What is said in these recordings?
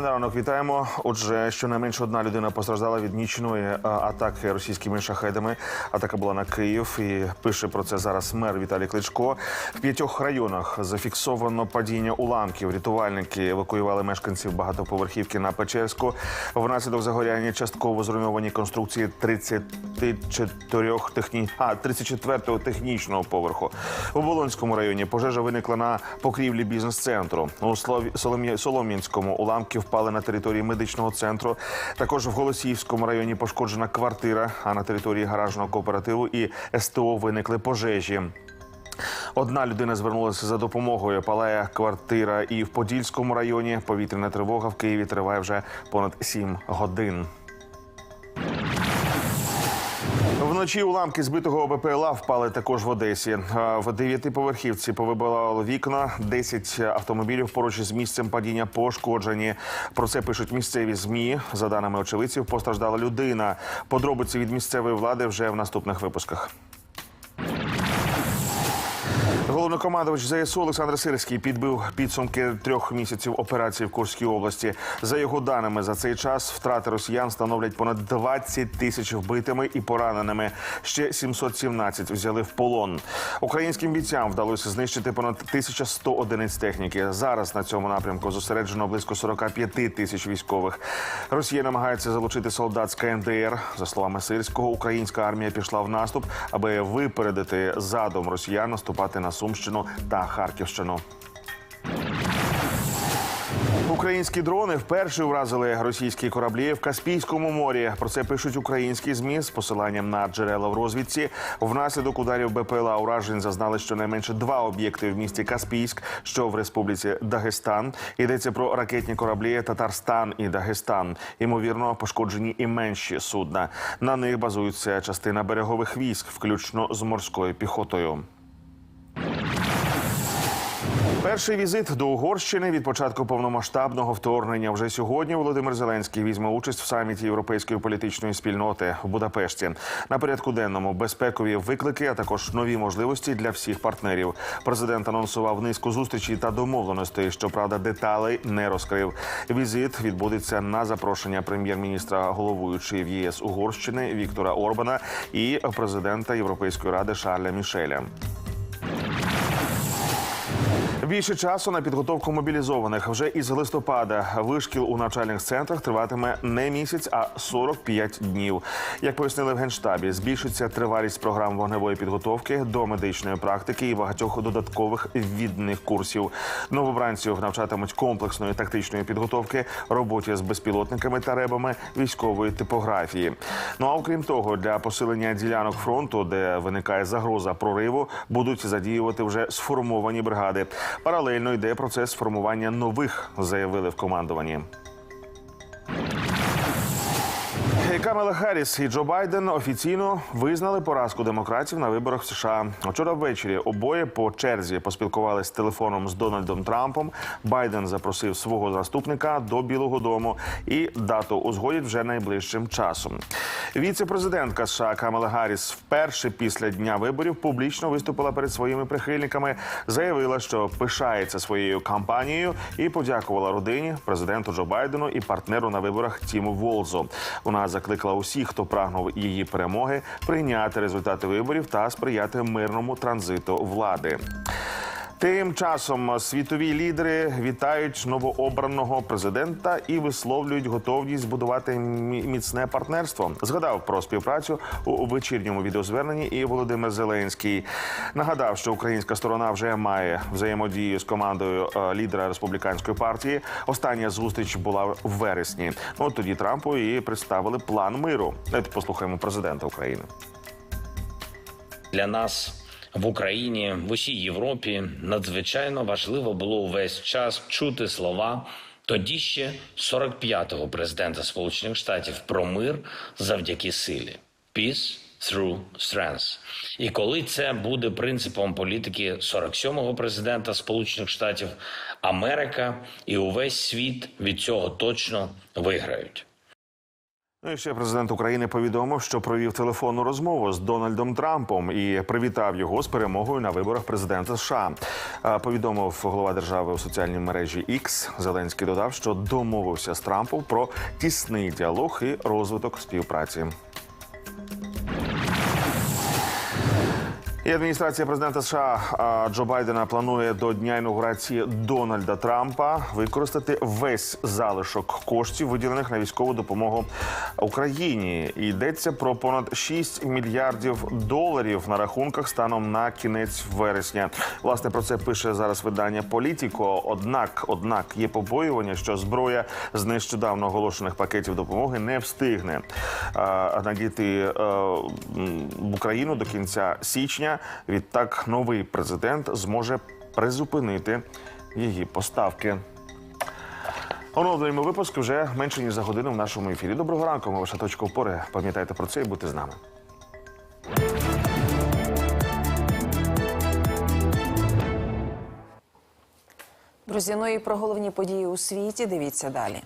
На ранок вітаємо. Отже, щонайменше одна людина постраждала від нічної е, атаки російськими шахедами. Атака була на Київ і пише про це зараз мер Віталій Кличко. В п'ятьох районах зафіксовано падіння уламків. Рятувальники евакуювали мешканців багатоповерхівки на Печерську. Внаслідок загоряння частково зруйновані конструкції 34 техні... а, 34-го технічного поверху. У Болонському районі пожежа виникла на покрівлі бізнес-центру. У Солом'янському уламки впали на території медичного центру. Також в Голосіївському районі пошкоджена квартира, а на території гаражного кооперативу і СТО виникли пожежі. Одна людина звернулася за допомогою. Палає квартира і в Подільському районі. Повітряна тривога в Києві триває вже понад 7 годин. Вночі уламки збитого БПЛА впали також в Одесі. В дев'ятиповерхівці повибивало вікна. 10 автомобілів поруч із місцем падіння пошкоджені. Про це пишуть місцеві змі. За даними очевидців, постраждала людина. Подробиці від місцевої влади вже в наступних випусках. Головнокомандувач ЗСУ Олександр Сирський підбив підсумки трьох місяців операції в Курській області. За його даними, за цей час втрати росіян становлять понад 20 тисяч вбитими і пораненими. Ще 717 взяли в полон. Українським бійцям вдалося знищити понад 1100 одиниць техніки. Зараз на цьому напрямку зосереджено близько 45 тисяч військових. Росія намагається залучити солдат з КНДР. За словами Сирського, українська армія пішла в наступ, аби випередити задум росіян наступати на Сумщину та Харківщину. Українські дрони вперше вразили російські кораблі в Каспійському морі. Про це пишуть українські змі з посиланням на джерела в розвідці. Внаслідок ударів БПЛА уражень зазнали щонайменше два об'єкти в місті Каспійськ, що в республіці Дагестан. Йдеться про ракетні кораблі Татарстан і Дагестан. Ймовірно, пошкоджені і менші судна. На них базується частина берегових військ, включно з морською піхотою. Перший візит до Угорщини від початку повномасштабного вторгнення вже сьогодні. Володимир Зеленський візьме участь в саміті європейської політичної спільноти в Будапешті. На порядку денному безпекові виклики, а також нові можливості для всіх партнерів. Президент анонсував низку зустрічей та домовленостей. Щоправда, деталей не розкрив. Візит відбудеться на запрошення прем'єр-міністра головуючої в ЄС Угорщини Віктора Орбана і президента Європейської ради Шарля Мішеля. Більше часу на підготовку мобілізованих вже із листопада вишкіл у навчальних центрах триватиме не місяць, а 45 днів. Як пояснили в генштабі, збільшиться тривалість програм вогневої підготовки до медичної практики і багатьох додаткових відних курсів. Новобранців навчатимуть комплексної тактичної підготовки, роботі з безпілотниками та ребами військової типографії. Ну а окрім того, для посилення ділянок фронту, де виникає загроза прориву, будуть задіювати вже сформовані бригади. Паралельно йде процес формування нових, заявили в командуванні. Камела Харріс і Джо Байден офіційно визнали поразку демократів на виборах в США. Вчора ввечері обоє по черзі поспілкувалися телефоном з Дональдом Трампом. Байден запросив свого заступника до Білого Дому і дату узгодять вже найближчим часом. Віце-президентка США Камела Гарріс вперше після дня виборів публічно виступила перед своїми прихильниками, заявила, що пишається своєю кампанією і подякувала родині, президенту Джо Байдену і партнеру на виборах Тіму Волзу. Вона закликала усіх, хто прагнув її перемоги, прийняти результати виборів та сприяти мирному транзиту влади. Тим часом світові лідери вітають новообраного президента і висловлюють готовність збудувати мі- міцне партнерство. Згадав про співпрацю у вечірньому відеозверненні і Володимир Зеленський. Нагадав, що українська сторона вже має взаємодію з командою е, лідера республіканської партії. Остання зустріч була в вересні. Ну, От тоді Трампу і представили план миру. Послухаємо президента України. для нас в Україні, в усій Європі надзвичайно важливо було увесь час чути слова тоді ще 45-го президента Сполучених Штатів про мир завдяки силі. Peace through strength. І коли це буде принципом політики 47-го президента Сполучених Штатів, Америка і увесь світ від цього точно виграють. Ну і ще президент України повідомив, що провів телефонну розмову з Дональдом Трампом і привітав його з перемогою на виборах президента США. Повідомив голова держави у соціальній мережі X. Зеленський додав, що домовився з Трампом про тісний діалог і розвиток співпраці. І адміністрація президента США Джо Байдена планує до дня інаугурації Дональда Трампа використати весь залишок коштів, виділених на військову допомогу Україні. Йдеться про понад 6 мільярдів доларів на рахунках станом на кінець вересня. Власне про це пише зараз видання Політіко. Однак, однак, є побоювання, що зброя з нещодавно оголошених пакетів допомоги не встигне надійти е, в Україну до кінця січня. Відтак, новий президент зможе призупинити її поставки. Оновлюємо випуск вже менше ніж за годину в нашому ефірі. Доброго ранку. Ми ваша точка опори. Пам'ятайте про це і будьте з нами. Друзі, ну і про головні події у світі дивіться далі.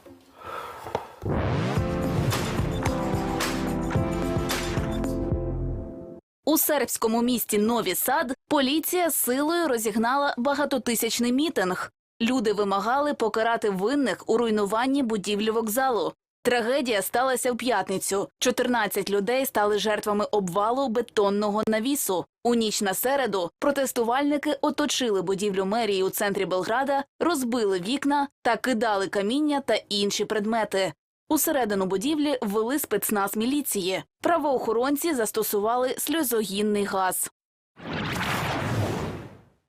У сербському місті Нові Сад поліція силою розігнала багатотисячний мітинг. Люди вимагали покарати винних у руйнуванні будівлі вокзалу. Трагедія сталася в п'ятницю. 14 людей стали жертвами обвалу бетонного навісу. У ніч на середу протестувальники оточили будівлю мерії у центрі Белграда, розбили вікна та кидали каміння та інші предмети. Усередину будівлі ввели спецназ міліції. Правоохоронці застосували сльозогінний газ.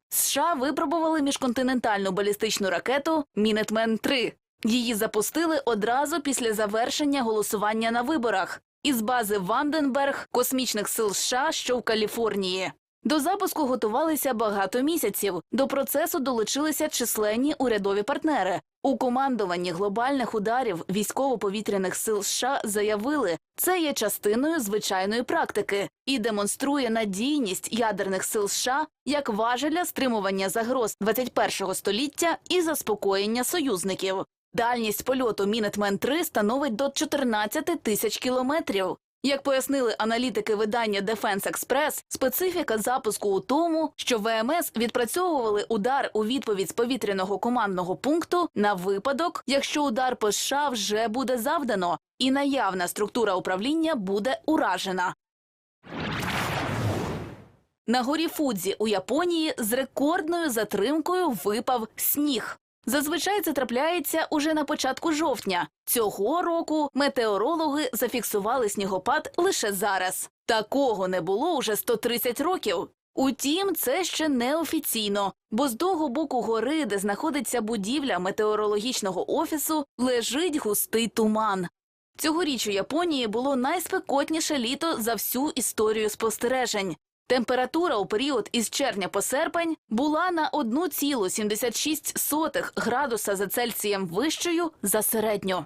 США випробували міжконтинентальну балістичну ракету Мінетмен 3 Її запустили одразу після завершення голосування на виборах із бази Ванденберг космічних сил США, що в Каліфорнії. До запуску готувалися багато місяців. До процесу долучилися численні урядові партнери. У командуванні глобальних ударів військово-повітряних сил США заявили, це є частиною звичайної практики і демонструє надійність ядерних сил США як важеля стримування загроз 21-го століття і заспокоєння союзників. Дальність польоту Мінетмен 3 становить до 14 тисяч кілометрів. Як пояснили аналітики видання Defense Express, специфіка запуску у тому, що ВМС відпрацьовували удар у відповідь з повітряного командного пункту на випадок, якщо удар по США вже буде завдано, і наявна структура управління буде уражена. На горі Фудзі у Японії з рекордною затримкою випав сніг. Зазвичай це трапляється уже на початку жовтня. Цього року метеорологи зафіксували снігопад лише зараз. Такого не було уже 130 років. Утім, це ще не офіційно, бо з того боку гори, де знаходиться будівля метеорологічного офісу, лежить густий туман. Цьогоріч у Японії було найспекотніше літо за всю історію спостережень. Температура у період із червня по серпень була на 1,76 градуса за Цельсієм вищою за середню.